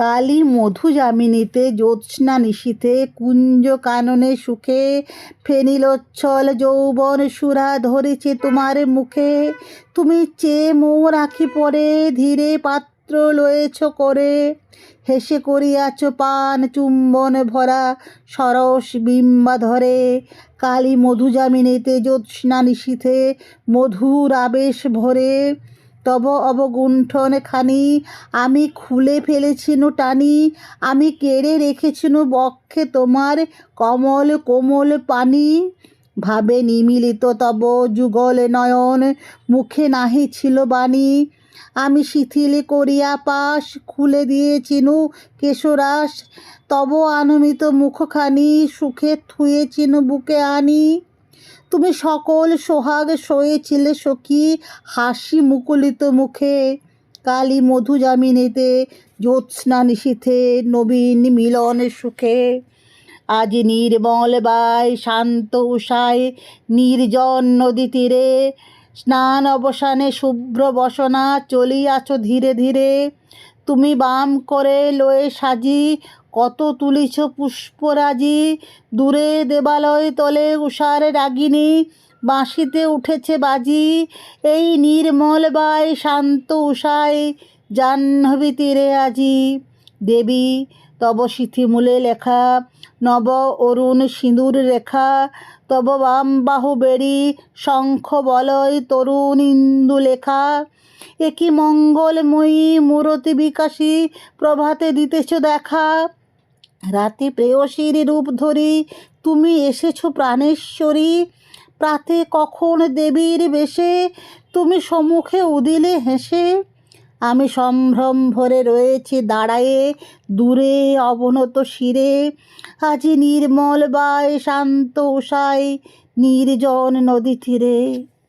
কালী মধু যামিনীতে জ্যোৎস্না নিশীথে কুঞ্জ কাননে সুখে ফেনিলোচ্ছল যৌবন সুরা ধরেছে তোমার মুখে। তুমি চেয়ে মোর আখি পরে ধীরে পাত্র লয়েছ করে। হেসে করিয়াছ পান চুম্বন ভরা সরস বিম্বা ধরে কালী মধু যামিনীতে জ্যোৎস্না নিশীথে মধুর আবেশ ভরে। তব অবগুণ্ঠন খানি, আমি খুলে ফেলেছিনু টানি, আমি কেড়ে রেখেছিনু বক্ষে তোমার কমল কোমল পানি। ভাবে নিমিলিত তব যুগল নয়ন, মুখে নাহি ছিল বাণী। আমি শিথিল করিয়া পাশ খুলে দিয়েছিনু কেশরাস, তব আনমিত মুখখানি সুখে থুয়েছিনু বুকে আনি। তুমি সকল সোহাগ সয়েছিলে সখী হাসি মুকুলিত মুখে। কালী মধু যামিনীতে জ্যোৎস্না নিশীথে নবীন মিলন সুখে। আজ নির্মল বায় শান্ত উষায় নির্জন নদী তীরে স্নান অবসানে শুভ্র বসনা চলিয়াছ ধীরে ধীরে। তুমি বাম করে লয়ে সাজি কত তুলিছ পুষ্পরাজি? দূরে দেবালয় তলে উষার রাগিনী বাঁশিতে উঠেছে বাজি। এই নির্মল বাই শান্ত উষায় জাহ্নবী তীরে আজি। দেবী, তব সিথিমূলে লেখা, নব অরুণ সিঁদুর রেখা, তব বাম বাহু বেড়ি, শঙ্খ বলয় তরুণ ইন্দু লেখা। একই মঙ্গলময়ী মূরতি বিকাশী, প্রভাতে দিতেছ দেখা। রাতে প্রেয়সীর রূপ ধরি, তুমি এসেছ প্রাণেশ্বরী। প্রাতে কখন দেবীর বেশে, তুমি সম্মুখে উদিলে হেসে। আমি সম্ভ্রম ভরে রয়েছি দাঁড়ায়ে, দূরে অবনত শিরে। আজি নির্মল বায়, শান্ত উষায় নির্জন নদী তীরে।